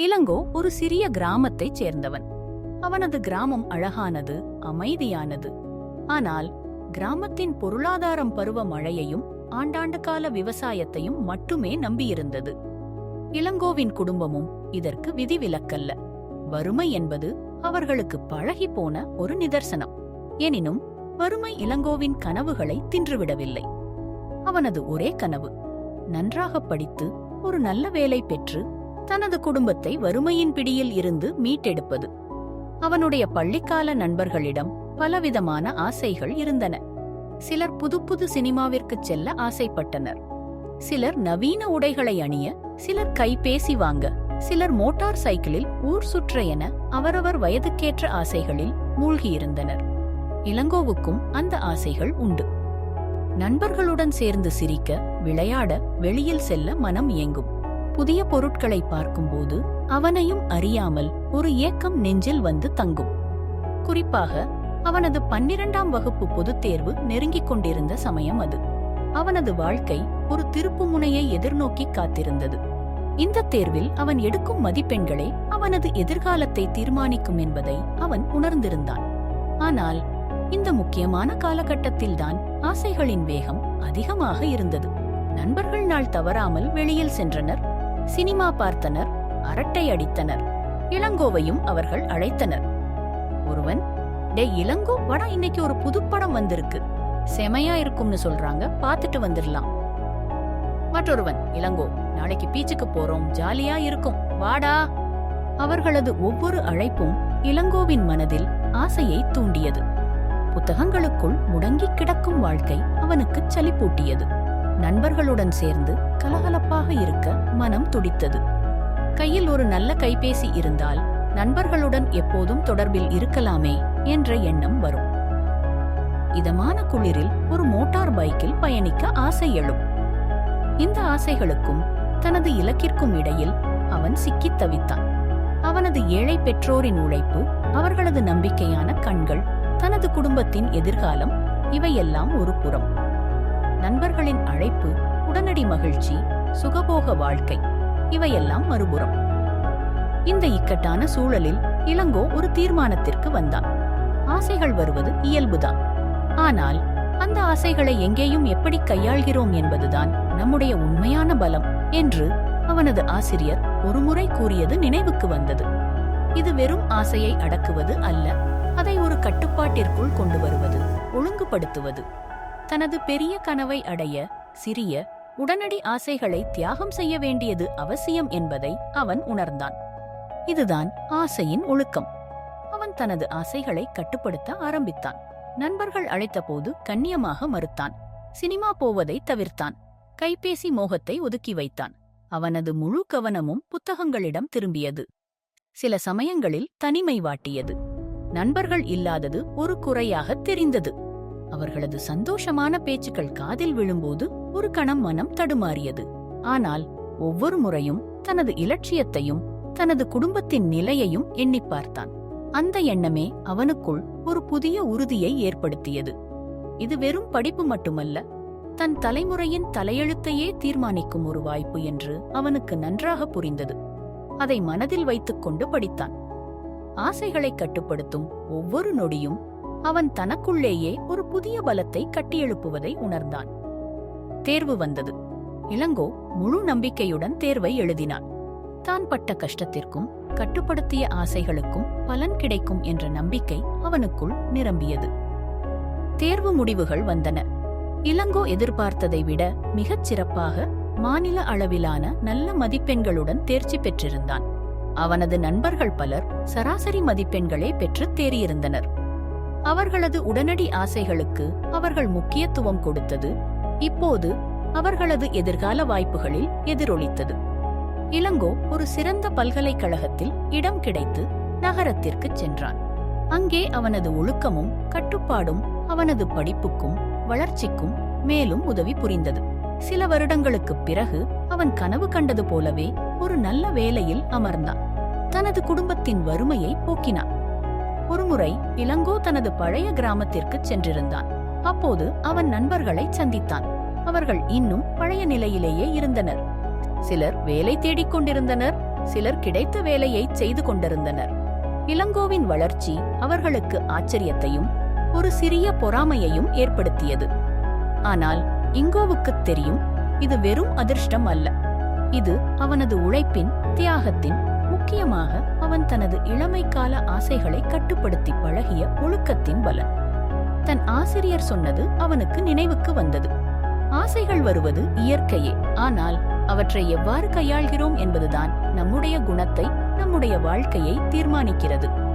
இளங்கோ ஒரு சிறிய கிராமத்தைச் சேர்ந்தவன். அவனது கிராமம் அழகானது அமைதியானது. ஆனால் கிராமத்தின் பொருளாதாரம் பருவ மழையையும் ஆண்டாண்டு கால விவசாயத்தையும் மட்டுமே நம்பியிருந்தது. இளங்கோவின் குடும்பமும் இதற்கு விதிவிலக்கல்ல. வறுமை என்பது அவர்களுக்கு பழகிப்போன ஒரு நிதர்சனம். எனினும் வறுமை இளங்கோவின் கனவுகளை தின்றுவிடவில்லை. அவனது ஒரே கனவு நன்றாக படித்து ஒரு நல்ல வேலை பெற்று தனது குடும்பத்தை வறுமையின் பிடியில் இருந்து மீட்டெடுப்பது. அவனுடைய பள்ளிக்கால நண்பர்களிடம் பலவிதமான ஆசைகள் இருந்தன. சிலர் புது புது சினிமாவிற்குச் செல்ல ஆசைப்பட்டனர். சிலர் நவீன உடைகளை அணிய சிலர் கைபேசி வாங்க சிலர் மோட்டார் சைக்கிளில் ஊர் சுற்ற என அவரவர் வயதுக்கேற்ற ஆசைகளில் மூழ்கியிருந்தனர். இளங்கோவுக்கும் அந்த ஆசைகள் உண்டு. நண்பர்களுடன் சேர்ந்து சிரிக்க விளையாட வெளியில் செல்ல மனம் இயங்கும். புதிய பொருட்களை பார்க்கும்போது அவனையும் அறியாமல் ஒரு ஏக்கம் நெஞ்சில் வந்து தங்கும். குறிப்பாக அவனது பன்னிரண்டாம் வகுப்பு பொதுத் தேர்வு நெருங்கிக் கொண்டிருந்த சமயம் அது. அவனது வாழ்க்கை ஒரு திருப்புமுனையை எதிர்நோக்கி காத்திருந்தது. இந்த தேர்வில் அவன் எடுக்கும் மதிப்பெண்களே அவனது எதிர்காலத்தை தீர்மானிக்கும் என்பதை அவன் உணர்ந்திருந்தான். ஆனால் இந்த முக்கியமான காலகட்டத்தில்தான் ஆசைகளின் வேகம் அதிகமாக இருந்தது. நண்பர்கள் நாள் தவறாமல் வெளியில் சென்றனர். சினிமா பார்த்தனர் அரட்டை அடித்தனர் இளங்கோவையும் அவர்கள் அழைத்தனர். ஒருவன் டே இளங்கோ வடா இன்னைக்கு ஒரு புதுப்படம் வந்திருக்கு. செமையா இருக்கும்னு சொல்றாங்க பாத்துட்டு வந்துடலாம். மற்றொருவன் இளங்கோ நாளைக்கு பீச்சுக்கு போறோம் ஜாலியா இருக்கும் வாடா. அவர்களது ஒவ்வொரு அழைப்பும் இளங்கோவின் மனதில் ஆசையை தூண்டியது. புத்தகங்களுக்குள் முடங்கிக் கிடக்கும் வாழ்க்கை அவனுக்கு சலிப்பூட்டியது. நண்பர்களுடன் சேர்ந்து கலகலப்பாக இருக்க மனம் துடித்தது. கையில் ஒரு நல்ல கைபேசி இருந்தால் நண்பர்களுடன் எப்போதும் தொடர்பில் இருக்கலாமே என்ற எண்ணம் வரும். இதமான குளிரில் ஒரு மோட்டார் பைக்கில் பயணிக்க ஆசை எழும். இந்த ஆசைகளுக்கும் தனது இலக்கிற்கும் இடையில் அவன் சிக்கித் தவித்தான். அவனது ஏழை பெற்றோரின் உழைப்பு அவர்களது நம்பிக்கையான கண்கள் தனது குடும்பத்தின் எதிர்காலம் இவையெல்லாம் ஒரு புறம். நண்பர்களின் அழைப்பு உடனடி மகிழ்ச்சி சுகபோக வாழ்க்கை இவையெல்லாம் மறுபுறம். இந்த இக்கட்டான சூழலில் இளங்கோ ஒரு தீர்மானத்திற்கு வந்தான். ஆசைகள் வருவது இயல்புதான். ஆனால் அந்த ஆசைகளை எங்கேயும் எப்படி கையாள்கிறோம் என்பதுதான் நம்முடைய உண்மையான பலம் என்று அவனது ஆசிரியர் ஒருமுறை கூறியது நினைவுக்கு வந்தது. இது வெறும் ஆசையை அடக்குவது அல்ல அதை ஒரு கட்டுப்பாட்டிற்குள் கொண்டு வருவது ஒழுங்குபடுத்துவது. தனது பெரிய கனவை அடைய சிறிய உடனடி ஆசைகளை தியாகம் செய்ய வேண்டியது அவசியம் என்பதை அவன் உணர்ந்தான். இதுதான் ஆசையின் ஒழுக்கம். அவன் தனது ஆசைகளை கட்டுப்படுத்த ஆரம்பித்தான். நண்பர்கள் அழைத்தபோது கண்ணியமாக மறுத்தான். சினிமா போவதை தவிர்த்தான். கைபேசி மோகத்தை ஒதுக்கி வைத்தான். அவனது முழு கவனமும் புத்தகங்களிடம் திரும்பியது. சில சமயங்களில் தனிமை வாட்டியது. நண்பர்கள் இல்லாதது ஒரு குறையாக தெரிந்தது. அவர்களது சந்தோஷமான பேச்சுக்கள் காதில் விழும்போது ஒரு கணம் மனம் தடுமாறியது. ஆனால் ஒவ்வொரு முறையும் தனது இலட்சியத்தையும் தனது குடும்பத்தின் நிலையையும் எண்ணிப் பார்த்தான். அந்த எண்ணமே அவனுக்குள் ஒரு புதிய உறுதியை ஏற்படுத்தியது. இது வெறும் படிப்பு மட்டுமல்ல தன் தலைமுறையின் தலையெழுத்தையே தீர்மானிக்கும் ஒரு வாய்ப்பு என்று அவனுக்கு நன்றாக புரிந்தது. அதை மனதில் வைத்துக்கொண்டு படித்தான். ஆசைகளை கட்டுப்படுத்தும் ஒவ்வொரு நொடியும் அவன் தனக்குள்ளேயே ஒரு புதிய பலத்தை கட்டியெழுப்புவதை உணர்ந்தான். தேர்வு வந்தது. இளங்கோ முழு நம்பிக்கையுடன் தேர்வை எழுதினான். தான் பட்ட கஷ்டத்திற்கும் கட்டுப்படுத்திய ஆசைகளுக்கும் பலன் கிடைக்கும் என்ற நம்பிக்கை அவனுக்குள் நிரம்பியது. தேர்வு முடிவுகள் வந்தன. இளங்கோ எதிர்பார்த்ததை விட மிகச் சிறப்பாக மாநில அளவிலான நல்ல மதிப்பெண்களுடன் தேர்ச்சி பெற்றிருந்தான். அவனது நண்பர்கள் பலர் சராசரி மதிப்பெண்களே பெற்று தேறியிருந்தனர். அவர்களது உடனடி ஆசைகளுக்கு அவர்கள் முக்கியத்துவம் கொடுத்தது. இப்போது அவர்களது எதிர்கால வாய்ப்புகளில் எதிரொலித்தது. இளங்கோ ஒரு சிறந்த பல்கலைக்கழகத்தில் இடம் கிடைத்து நகரத்திற்குச் சென்றான். அங்கே அவனது ஒழுக்கமும் கட்டுப்பாடும் அவனது படிப்புக்கும் வளர்ச்சிக்கும் மேலும் உதவி புரிந்தது. சில வருடங்களுக்குப் பிறகு அவன் கனவு கண்டது போலவே ஒரு நல்ல வேலையில் அமர்ந்தான். தனது குடும்பத்தின் வறுமையை போக்கினான். ஒருமுறை இளங்கோ தனது பழைய கிராமத்திற்குச் சென்றிருந்தான். அப்போது அவன் நண்பர்களை சந்தித்தான். அவர்கள் இன்னும் பழைய நிலையிலேயே இருந்தனர். சிலர் வேலை தேடிக் கொண்டிருந்தனர் சிலர் கிடைத்த வேலையை செய்து கொண்டிருந்தனர். இளங்கோவின் வளர்ச்சி அவர்களுக்கு ஆச்சரியத்தையும் ஒரு சிறிய பொறாமையையும் ஏற்படுத்தியது. ஆனால் இங்கோவுக்குத் தெரியும் இது வெறும் அதிர்ஷ்டம் அல்ல. இது அவனது உழைப்பின் தியாகத்தின் முக்கியமாக அவன் தனது இளமைக்கால ஆசைகளை கட்டுப்படுத்தி பழகிய ஒழுக்கத்தின் பலன். தன் ஆசிரியர் சொன்னது அவனுக்கு நினைவுக்கு வந்தது. ஆசைகள் வருவது இயற்கையே. ஆனால் அவற்றை எவ்வாறு கையாள்கிறோம் என்பதுதான் நம்முடைய குணத்தை நம்முடைய வாழ்க்கையை தீர்மானிக்கிறது.